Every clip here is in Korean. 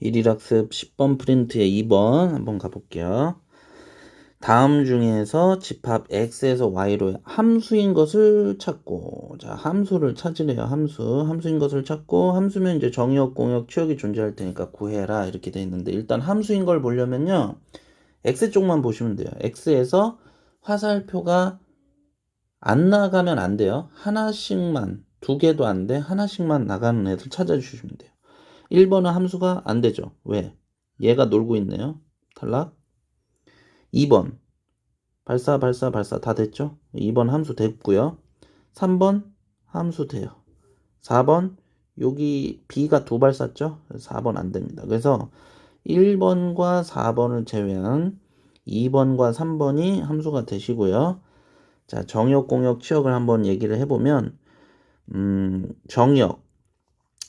일일학습 10번 프린트의 2번 한번 가볼게요. 다음 중에서 집합 x에서 y로 함수인 것을 찾고 자 함수를 찾으래요 함수. 함수인 것을 찾고 함수면 이제 정의역 공역 취역이 존재할 테니까 구해라 이렇게 돼 있는데 일단 함수인 걸 보려면요 x 쪽만 보시면 돼요. X에서 화살표가 안 나가면 안 돼요. 하나씩만 두 개도 안 돼. 하나씩만 나가는 애들 찾아주시면 돼요 1번은 함수가 안 되죠 왜 얘가 놀고 있네요 탈락 2번 발사 발사 발사 다 됐죠? 2번 함수 됐고요. 3번 함수 돼요. 4번 여기 B가 두 발 쐈죠? 4번 안 됩니다. 그래서 1번과 4번을 제외한 2번과 3번이 함수가 되시고요. 자, 정역, 공역, 치역을 한번 얘기를 해보면 음, 정역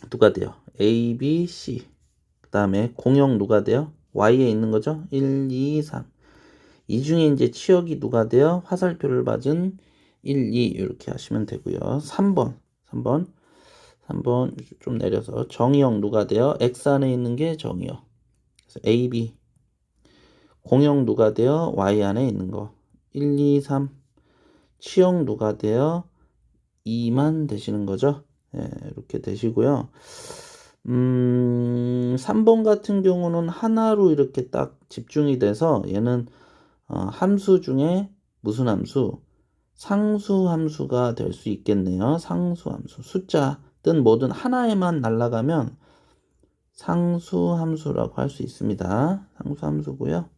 누가 돼요? A, B, C 그 다음에 공역 누가 돼요? Y에 있는 거죠? 1, 2, 3 이 중에 이제 치역이 누가 돼요? 화살표를 받은 1, 2 이렇게 하시면 되고요. 3번, 3번, 3번 좀 내려서 정의역 누가 돼요? X 안에 있는 게 정의역. 그래서 A, B. 공역 누가 돼요? Y 안에 있는 거. 1, 2, 3. 치역 누가 돼요? 2만 되시는 거죠. 예, 이렇게 되시고요. 음, 3번 같은 경우는 하나로 이렇게 딱 집중이 돼서 얘는 어, 함수 중에 무슨 함수? 상수 함수가 될 수 있겠네요. 상수 함수. 숫자든 뭐든 하나에만 날아가면 상수 함수라고 할 수 있습니다. 상수 함수고요.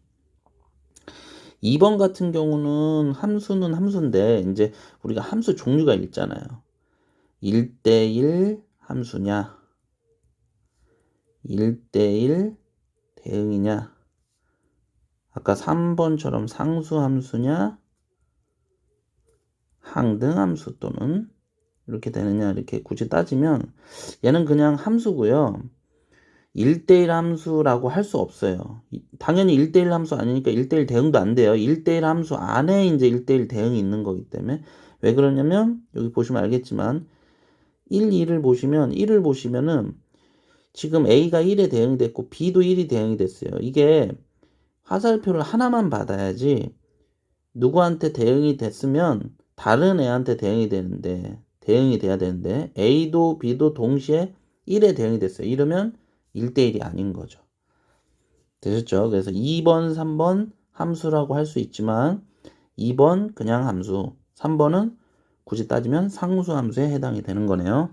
2번 같은 경우는 함수는 함수인데 이제 우리가 함수 종류가 있잖아요. 1대1 함수냐? 1대1 대응이냐? 아까 3번처럼 상수 함수냐 항등 함수 또는 이렇게 되느냐 이렇게 굳이 따지면 얘는 그냥 함수고요. 1대1 함수라고 할 수 없어요. 당연히 1대1 함수 아니니까 1대1 대응도 안 돼요. 1대1 함수 안에 이제 1대1 대응이 있는 거기 때문에 왜 그러냐면 여기 보시면 알겠지만 1, 2를 보시면 1을 보시면은 지금 A가 1에 대응이 됐고 B도 1이 대응이 됐어요. 이게 화살표를 하나만 받아야지 누구한테 대응이 됐으면 다른 애한테 대응이 되는데 대응이 돼야 되는데 A도 B도 동시에 1에 대응이 됐어요. 이러면 1대1이 아닌 거죠. 되셨죠? 그래서 2번, 3번 함수라고 할 수 있지만 2번 그냥 함수, 3번은 굳이 따지면 상수 함수에 해당이 되는 거네요.